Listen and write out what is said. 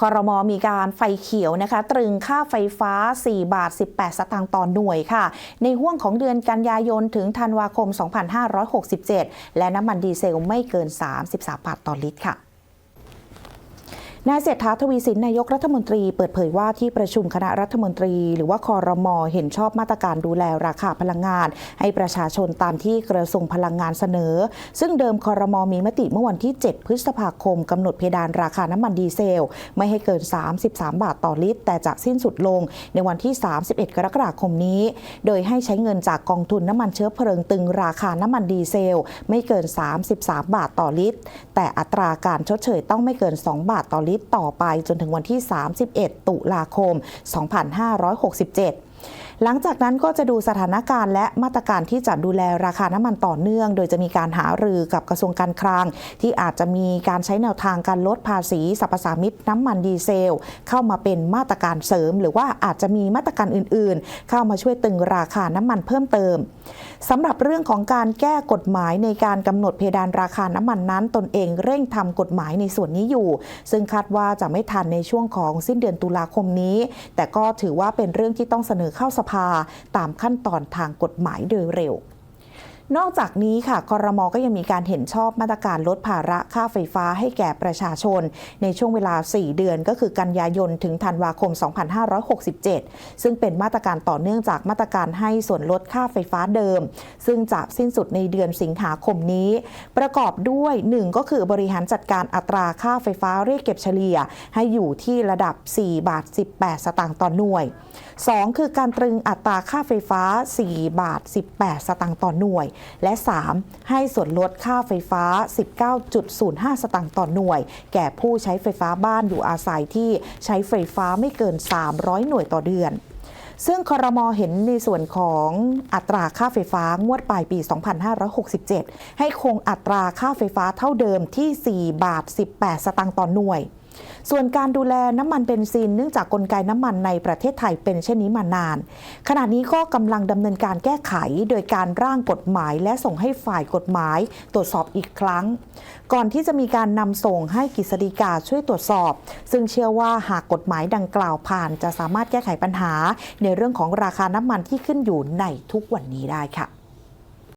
คอรมอมีการไฟเขียวนะคะ ตรึงค่าไฟฟ้า 4 บาท 18 สตางค์ต่อหน่วยค่ะ ในห่วงของเดือนกันยายนถึงธันวาคม 2567 และน้ำมันดีเซลไม่เกิน 33 บาทต่อลิตรค่ะ นายเศรษฐาทวีสินนายกรัฐมนตรีเปิดเผยว่าที่ประชุมคณะรัฐมนตรี หรือว่าคอรมอเห็นชอบมาตรการดูแลราคาพลังงาน ให้ประชาชนตามที่กระทรวงพลังงานเสนอ ซึ่งเดิมคอรมอมีมติเมื่อวันที่ 7 พฤษภาคมกำหนดเพดานราคาน้ำมันดีเซล ไม่ให้เกิน 33 บาทต่อลิตร แต่จะสิ้นสุดลงในวันที่ 31 กรกฎาคมนี้ โดยให้ใช้เงินจากกองทุนน้ำมันเชื้อเพลิงตึงราคาน้ำมันดีเซล ไม่เกิน 33 บาทต่อลิตร แต่อัตราการชดเชยต้องไม่เกิน 2 บาทต่อลิตรนี้ต่อไปจนถึงวันที่ 31 ตุลาคม 2567 หลังจากนั้นก็จะดูสถานการณ์และมาตรการที่จะดูแลราคาน้ำมันต่อเนื่อง โดยจะมีการหารือกับกระทรวงการคลัง ที่อาจจะมีการใช้แนวทางการลดภาษีสรรพสามิตน้ำมันดีเซล เข้ามาเป็นมาตรการเสริม หรือว่าอาจจะมีมาตรการอื่น ๆ เข้ามาช่วยตึงราคาน้ำมันเพิ่มเติมสำหรับเรื่องของการแก้กฎหมายในการกำหนดเพดานราคาน้ำมันนั้น ตนเองเร่งทำกฎหมายในส่วนนี้อยู่ ซึ่งคาดว่าจะไม่ทันในช่วงของสิ้นเดือนตุลาคมนี้ แต่ก็ถือว่าเป็นเรื่องที่ต้องเสนอเข้าสภาตามขั้นตอนทางกฎหมายโดยเร็ว นอกจากนี้ค่ะคอรมอก็ยังมีการเห็นชอบมาตรการลดภาระค่าไฟฟ้าให้แก่ประชาชน ในช่วงเวลา 4 เดือนก็คือกันยายนถึงธันวาคม 2567 ซึ่งเป็นมาตรการต่อเนื่องจากมาตรการให้ส่วนลดค่าไฟฟ้าเดิม ซึ่งจะสิ้นสุดในเดือนสิงหาคมนี้ ประกอบด้วย 1 ก็คือบริหารจัดการอัตราค่าไฟฟ้าเรียกเก็บเฉลี่ย ให้อยู่ที่ระดับ 4 บาท 18 สตางค์ต่อหน่วย 2 คือการตรึงอัตราค่าไฟฟ้า 4 บาท 18 สตางค์ต่อหน่วยและ 3 ให้ส่วนลดค่าไฟฟ้า 19.05 สตางค์ต่อหน่วย แก่ผู้ใช้ไฟฟ้าบ้านอยู่อาศัยที่ใช้ไฟฟ้าไม่เกิน 300 หน่วยต่อเดือนซึ่งคอรมอเห็นในส่วนของอัตราค่าไฟฟ้างวดปลายปี 2567 ให้คงอัตราค่าไฟฟ้าเท่าเดิมที่ 4 บาท 18 สตางค์ต่อหน่วย ส่วนการดูแลน้ำมันเบนซิน เนื่องจากกลไกน้ำมันในประเทศไทยเป็นเช่นนี้มานาน ขณะนี้ก็กำลังดำเนินการแก้ไขโดยการร่างกฎหมาย และส่งให้ฝ่ายกฎหมาย ตรวจสอบอีกครั้ง ก่อนที่จะมีการนำส่งให้กฤษฎีกาช่วยตรวจสอบ ซึ่งเชื่อว่าหากกฎหมายดังกล่าวผ่าน จะสามารถแก้ไขปัญหา ในเรื่องของราคาน้ำมันที่ขึ้นอยู่ในทุกวันนี้ได้ค่ะ